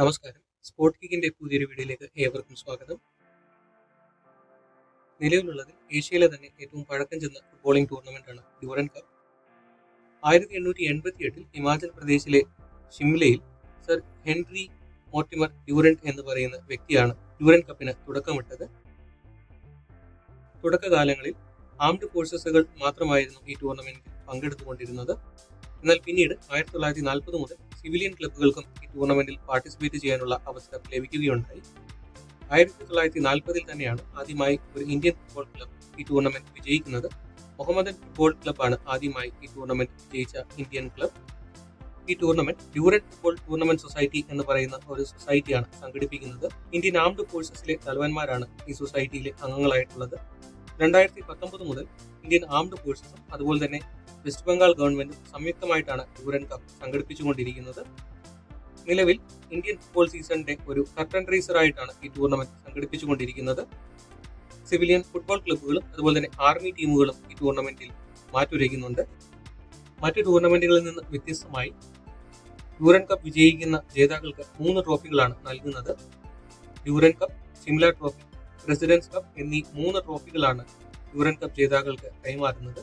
നമസ്കാരം. സ്പോർട്ട് കിക്കിന്റെ പുതിയൊരു വീഡിയോയിലേക്ക് ഏവർക്കും സ്വാഗതം. നിലവിലുള്ളതിൽ ഏഷ്യയിലെ തന്നെ ഏറ്റവും പഴക്കം ചെന്ന ഫുട്ബോളിംഗ് ടൂർണമെന്റാണ് ഡ്യൂറൻ കപ്പ് ആയിരത്തി എണ്ണൂറ്റി എൺപത്തി എട്ടിൽ ഹിമാചൽ പ്രദേശിലെ ഷിംലയിൽ സർ ഹെൻറി മോർട്ടിമർ ഡ്യൂറൻ എന്ന് പറയുന്ന വ്യക്തിയാണ് ഡ്യൂറൻ കപ്പിന് തുടക്കമിട്ടത്. തുടക്കകാലങ്ങളിൽ ആംഡ് ഫോഴ്സസുകൾ മാത്രമായിരുന്നു ഈ ടൂർണമെന്റിൽ പങ്കെടുത്തുകൊണ്ടിരുന്നത്. എന്നാൽ പിന്നീട് ആയിരത്തി തൊള്ളായിരത്തി നാൽപ്പത് മുതൽ സിവിലിയൻ ക്ലബ്ബുകൾക്കും ഈ ടൂർണമെന്റിൽ പാർട്ടിസിപ്പേറ്റ് ചെയ്യാനുള്ള അവസരം ലഭിക്കുകയുണ്ടായി. ആയിരത്തി തൊള്ളായിരത്തി നാൽപ്പതിൽ തന്നെയാണ് ആദ്യമായി ഒരു ഇന്ത്യൻ ഫുട്ബോൾ ക്ലബ് ഈ ടൂർണമെന്റ് വിജയിക്കുന്നത്. മുഹമ്മദൻ ഫുട്ബോൾ ക്ലബ്ബാണ് ആദ്യമായി ഈ ടൂർണമെന്റ് വിജയിച്ച ഇന്ത്യൻ ക്ലബ്. ഈ tournament Durand football tournament society എന്ന് പറയുന്ന ഒരു സൊസൈറ്റിയാണ് സംഘടിപ്പിക്കുന്നത്. ഇന്ത്യൻ ആംഡ് ഫോഴ്സസിലെ തലവന്മാരാണ് ഈ സൊസൈറ്റിയിലെ അംഗങ്ങളായിട്ടുള്ളത്. രണ്ടായിരത്തി പത്തൊമ്പത് മുതൽ ഇന്ത്യൻ ആംഡ് ഫോഴ്സസും അതുപോലെ തന്നെ വെസ്റ്റ് ബംഗാൾ ഗവൺമെന്റും സംയുക്തമായിട്ടാണ് ഡൂരൻ കപ്പ് സംഘടിപ്പിച്ചുകൊണ്ടിരിക്കുന്നത്. നിലവിൽ ഇന്ത്യൻ ഫുട്ബോൾ സീസണിന്റെ ഒരു കർട്ടൻ റേസറായിട്ടാണ് ഈ ടൂർണമെന്റ് സംഘടിപ്പിച്ചുകൊണ്ടിരിക്കുന്നത്. സിവിലിയൻ ഫുട്ബോൾ ക്ലബ്ബുകളും അതുപോലെ തന്നെ ആർമി ടീമുകളും ഈ ടൂർണമെന്റിൽ മാറ്റുരയ്ക്കുന്നുണ്ട്. മറ്റു ടൂർണമെന്റുകളിൽ നിന്ന് വ്യത്യസ്തമായി ഡ്യൂറൻ കപ്പ് വിജയിക്കുന്ന ജേതാക്കൾക്ക് മൂന്ന് ട്രോഫികളാണ് നൽകുന്നത്. Durand cup Simla trophy presidents cup എന്നീ മൂന്ന് ട്രോഫികളാണ് ഡ്യൂറൻ കപ്പ് ജേതാക്കൾക്ക് കൈമാറുന്നത്.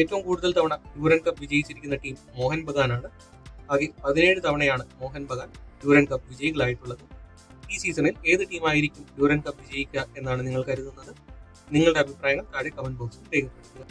ഏറ്റവും കൂടുതൽ തവണ ഡ്യൂറൻ കപ്പ് വിജയിച്ചിരിക്കുന്ന ടീം മോഹൻ ബഗാനാണ്. ആകെ പതിനേഴ് തവണയാണ് മോഹൻ ബഗാൻ ഡ്യൂറൻ കപ്പ് വിജയികളായിട്ടുള്ളത്. ഈ സീസണിൽ ഏത് ടീമായിരിക്കും ഡ്യൂറൻ കപ്പ് വിജയിക്കുക എന്നാണ് നിങ്ങൾ കരുതുന്നത്? നിങ്ങളുടെ അഭിപ്രായങ്ങൾ താഴെ കമന്റ് ബോക്സിൽ രേഖപ്പെടുത്തുക.